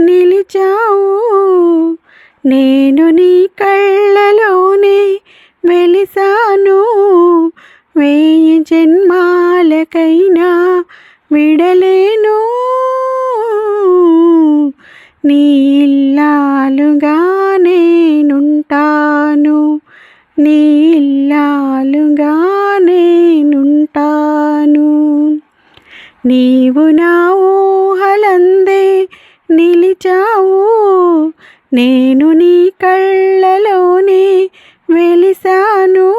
నిలిచావు. నేను నీ కళ్ళలోనే వెలిసాను. వేయి జన్మాలకైనా విడలేను. నీ ఇల్లాలుగా నేనుంటాను. నీ ఇల్లాలుగా నేనుంటాను. నీవు నా నిలిచావు. నేను నీ కళ్ళలోనే వెలిసాను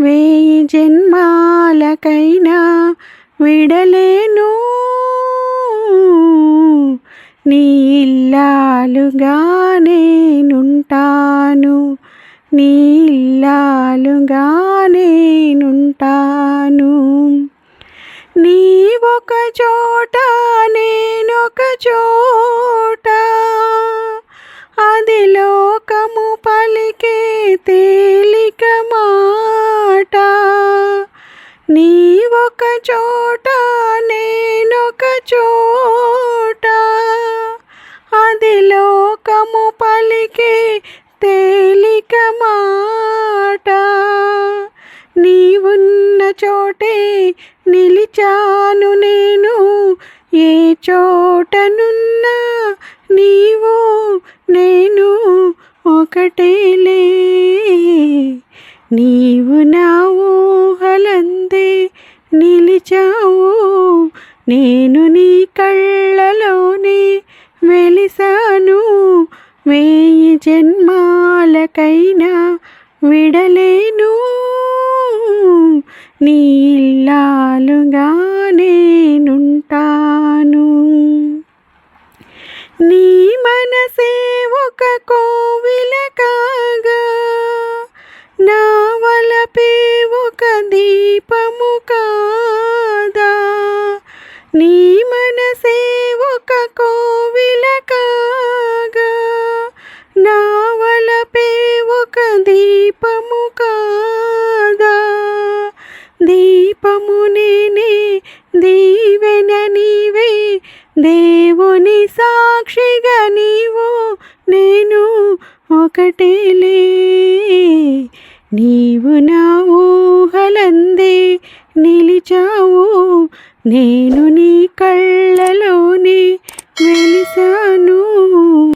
వేయి జన్మాలకైనా విడలేను. నీ ఇల్లాలుగా నేనుంటాను. నీ ఇల్లాలుగా నేనుంటాను. నీ ఒక చోట నేనొక చోట అది లోకము పలికే తేలిక మాట. నీ ఒక చోట నేనొక చోట అది లోకము పలికే తేలిక మాట. నీవున్న చోటే నిలిచాను నేను. ఏ చోటనున్నా నీవు నేను ఒకటేలే నీవు నా ఊహలందే నిలిచావు. నేను నీ కళ్ళలోనే వెలిసాను. వేయి జన్మాలకైనా విడలేను. నీ ఇల్లాలుగా నేనుంటాను. నీ మనసే ఒక కోవిల కాగా నా వలపే ఒక దీపము కాదా. నీ దీవెన నీవే దేవుని సాక్షిగా నీవు నేను ఒకటేలే నీవు నా ఊహలందే నిలిచావు నేను నీ కళ్ళలోనే